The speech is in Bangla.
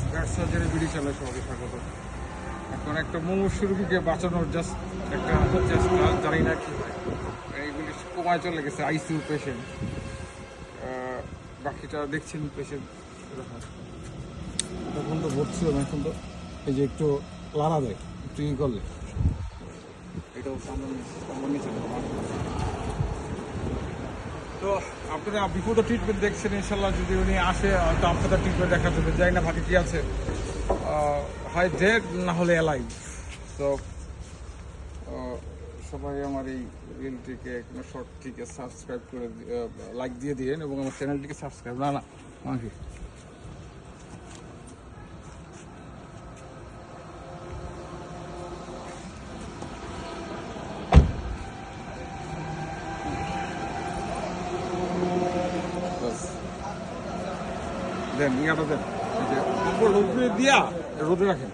স্কার্ট সার্জারি বিড়ি চালায় সবাইকে স্বাগত। এখন একটা মুমূর্ষু রুগীকে বাঁচানোর জাস্ট একটা চেষ্টা জানি না কি। হয় এইগুলি কমায় চলে গেছে আইসিইউ পেশেন্ট বাকিটা দেখছেন পেশেন্ট তখন তো ভর্তি হবে এখন তো এই যে একটু লাড়া দেয় একটু ই করলে। এটাও সামনে সামনে নিচে তো আপনারা বিফোর ট্রিটমেন্ট দেখছেন ইনশাল্লাহ যদি উনি আসে, হয়তো আপনাদের ট্রিটমেন্ট দেখা যাবে যাই না বাকি কি আছে। হয় ডেড না হলে এলাই তো সবাই আমার এই রিলটিকে শর্টটিকে সাবস্ক্রাইব করে লাইক দিয়ে দিন এবং আমার চ্যানেলটিকে সাবস্ক্রাইব না না দেন ইয়াটা দেন দিয়া রোদে রাখেন।